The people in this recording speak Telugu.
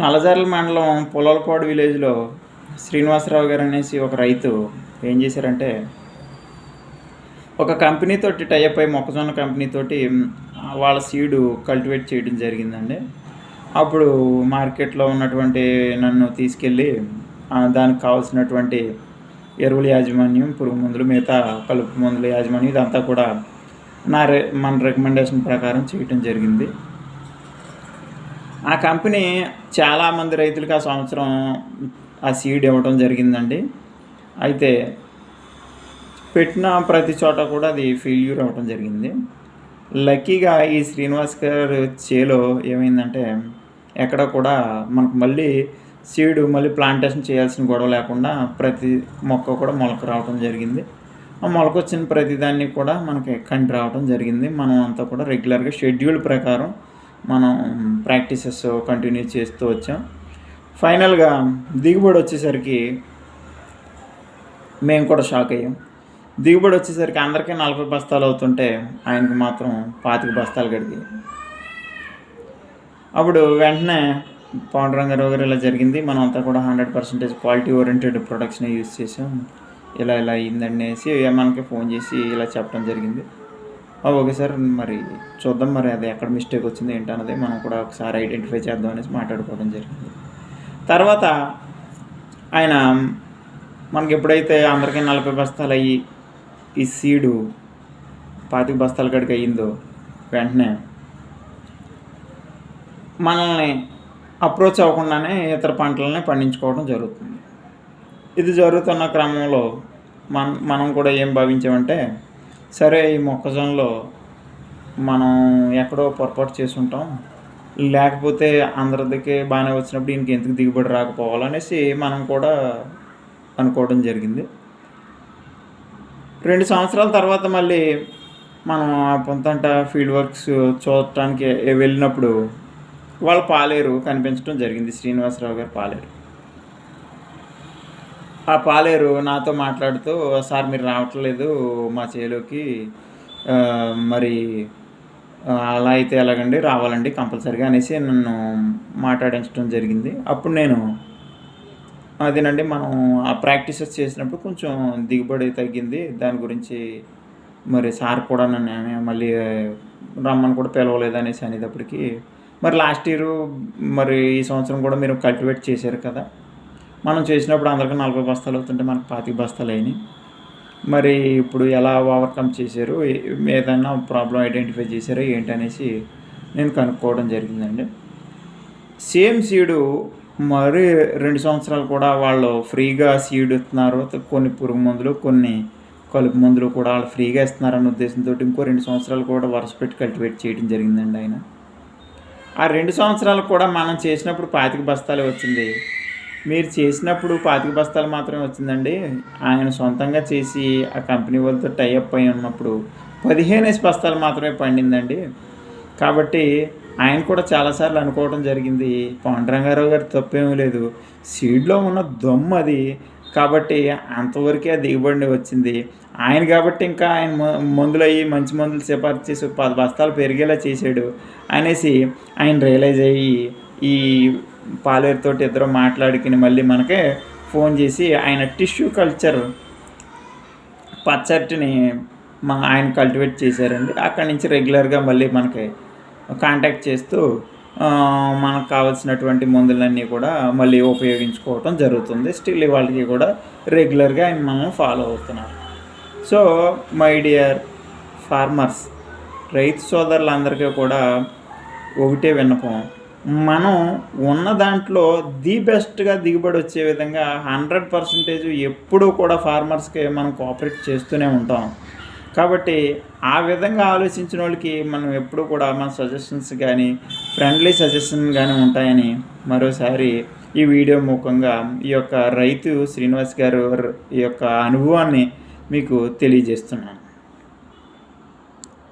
నల్లజర్ల మండలం పొలాలపాడు విలేజ్లో శ్రీనివాసరావు గారు అనేసి ఒక రైతు ఏం చేశారంటే ఒక కంపెనీ తోటి టైఅప్ అయి మొక్కజొన్న కంపెనీతోటి వాళ్ళ సీడు కల్టివేట్ చేయడం జరిగిందండి. అప్పుడు మార్కెట్లో ఉన్నటువంటి నన్ను తీసుకెళ్ళి దానికి కావాల్సినటువంటి ఎరువుల యాజమాన్యం పురుగు మందులు మిగతా కలుపు మందుల యాజమాన్యం ఇదంతా కూడా నా రె మన రికమెండేషన్ ప్రకారం చేయటం జరిగింది. ఆ కంపెనీ చాలామంది రైతులకు ఆ సంవత్సరం ఆ సీడ్ ఇవ్వడం జరిగిందండి. అయితే పెట్టిన ప్రతి చోట కూడా అది ఫెయిల్యూర్ అవ్వడం జరిగింది. లక్కీగా ఈ శ్రీనివాస్ గారు చేలో ఏమైందంటే ఎక్కడ కూడా మనకు మళ్ళీ సీడ్ మళ్ళీ ప్లాంటేషన్ చేయాల్సిన గొడవ లేకుండా ప్రతి మొక్క కూడా మొలక రావడం జరిగింది. ఆ మొలక వచ్చిన ప్రతిదాన్ని కూడా మనకి కంటి రావడం జరిగింది. మనం అంతా కూడా రెగ్యులర్గా షెడ్యూల్ ప్రకారం మనం ప్రాక్టీసెస్ కంటిన్యూ చేస్తూ వచ్చాం. ఫైనల్గా దిగుబడి వచ్చేసరికి మేము కూడా షాక్ అయ్యాం. దిగుబడి వచ్చేసరికి అందరికీ నలభై బస్తాలు అవుతుంటే ఆయనకి మాత్రం పాతిక బస్తాలు గడిగి అప్పుడు వెంటనే పాండురంగారావు గారు ఇలా జరిగింది. మనం అంతా కూడా హండ్రెడ్ పర్సెంటేజ్ క్వాలిటీ ఓరియంటెడ్ ప్రొడక్ట్స్ని యూజ్ చేసాం ఇలా ఇలా అయిందనేసి మనకి ఫోన్ చేసి ఇలా చెప్పడం జరిగింది. Okay sir. మరి చూద్దాం మరి అది ఎక్కడ మిస్టేక్ వచ్చింది ఏంటన్నది మనం కూడా ఒకసారి ఐడెంటిఫై చేద్దాం అనేసి మాట్లాడుకోవడం జరిగింది. తర్వాత ఆయన మనకి ఎప్పుడైతే అందరికీ నలభై బస్తాలు అయ్యి ఈ సీడు పాతిక బస్తాల కాడికి అయ్యిందో వెంటనే మనల్ని అప్రోచ్ అవ్వకుండానే ఇతర పంటలని పండించుకోవడం జరుగుతుంది. ఇది జరుగుతున్న క్రమంలో మన మనం కూడా ఏం భావించామంటే సరే ఈ మొక్కజొన్నలో మనం ఎక్కడో పొరపాటు చేసి ఉంటాం లేకపోతే అందరిదికి బాగానే వచ్చినప్పుడు ఈయనకి ఎందుకు దిగుబడి రాకపోవాలనేసి మనం కూడా అనుకోవడం జరిగింది. రెండు సంవత్సరాల తర్వాత మళ్ళీ మనం ఆ పొంతంట ఫీల్డ్ వర్క్స్ చూడటానికి వెళ్ళినప్పుడు వాళ్ళు పాలేరు కనిపించడం జరిగింది. శ్రీనివాసరావు గారు పాలేరు. ఆ పాలేరు నాతో మాట్లాడుతూ సార్ మీరు రావట్లేదు మా చేలోకి. మరి అలా అయితే ఎలాగండి? రావాలండి కంపల్సరిగా అనేసి నన్ను మాట్లాడించడం జరిగింది. అప్పుడు నేను అదేనండి మనం ఆ ప్రాక్టీసెస్ చేసినప్పుడు కొంచెం దిగుబడి తగ్గింది. దాని గురించి మరి సార్ కూడా నన్ను మళ్ళీ రమ్మని కూడా పిలవలేదు అనేసి అనేటప్పటికి మరి లాస్ట్ ఇయర్ మరి ఈ సంవత్సరం కూడా మీరు కల్టివేట్ చేశారు కదా? మనం చేసినప్పుడు అందరికీ నలభై బస్తాలు అవుతుంటే మనకు పాతిక బస్తాలు అయినాయి. మరి ఇప్పుడు ఎలా ఓవర్కమ్ చేశారు? ఏదైనా ప్రాబ్లం ఐడెంటిఫై చేశారో? ఏంటి అనేసి నేను కనుక్కోవడం జరిగిందండి. సేమ్ సీడు మరి రెండు సంవత్సరాలు కూడా వాళ్ళు ఫ్రీగా సీడ్ ఇస్తున్నారు. కొన్ని పురుగు మందులు కొన్ని కలుపు మందులు కూడా వాళ్ళు ఫ్రీగా ఇస్తున్నారన్న ఉద్దేశంతో ఇంకో రెండు సంవత్సరాలు కూడా వరుస పెట్టి కల్టివేట్ చేయడం జరిగిందండి ఆయన. ఆ రెండు సంవత్సరాలు కూడా మనం చేసినప్పుడు పాతిక బస్తాలే వచ్చింది. మీరు చేసినప్పుడు పాతిక బస్తాలు మాత్రమే వచ్చిందండి. ఆయన సొంతంగా చేసి ఆ కంపెనీ వాళ్ళతో టైఅప్ అయి ఉన్నప్పుడు పదిహేను బస్తాలు మాత్రమే పండిందండి. కాబట్టి ఆయన కూడా చాలాసార్లు అనుకోవడం జరిగింది. పొండరంగారావు గారు తప్పేమీ లేదు. సీడ్లో ఉన్న దమ్ము అది. కాబట్టి అంతవరకే ఆ దిగుబడి వచ్చింది. ఆయన కాబట్టి ఇంకా ఆయన మందులు అయ్యి మంచి మందులు సిఫార్సు చేసి పది బస్తాలు పెరిగేలా చేశాడు అనేసి ఆయన రియలైజ్ అయ్యి ఈ పాలేరుతో ఇద్దరు మాట్లాడుకుని మళ్ళీ మనకి ఫోన్ చేసి ఆయన టిష్యూ కల్చర్ పచ్చటిని మా ఆయన కల్టివేట్ చేశారండి. అక్కడి నుంచి రెగ్యులర్గా మళ్ళీ మనకి కాంటాక్ట్ చేస్తూ మనకు కావాల్సినటువంటి మందులన్నీ కూడా మళ్ళీ ఉపయోగించుకోవటం జరుగుతుంది. స్టిల్ వాళ్ళకి కూడా రెగ్యులర్గా ఆయన మనం ఫాలో అవుతున్నారు. సో మై డియర్ ఫార్మర్స్ రైతు సోదరులందరికీ కూడా ఒకటే విన్నపం. మనం ఉన్న దాంట్లో ది బెస్ట్గా దిగుబడి వచ్చే విధంగా హండ్రెడ్ పర్సెంటేజ్ ఎప్పుడూ కూడా ఫార్మర్స్కి మనం కోఆపరేట్ చేస్తూనే ఉంటాం. కాబట్టి ఆ విధంగా ఆలోచించిన వాళ్ళకి మనం ఎప్పుడూ కూడా మన సజెషన్స్ కానీ ఫ్రెండ్లీ సజెషన్ కానీ ఉంటాయని మరోసారి ఈ వీడియో ముఖంగా ఈ యొక్క రైతు శ్రీనివాస్ గారు ఈ యొక్క అనుభవాన్ని మీకు తెలియజేస్తున్నాను.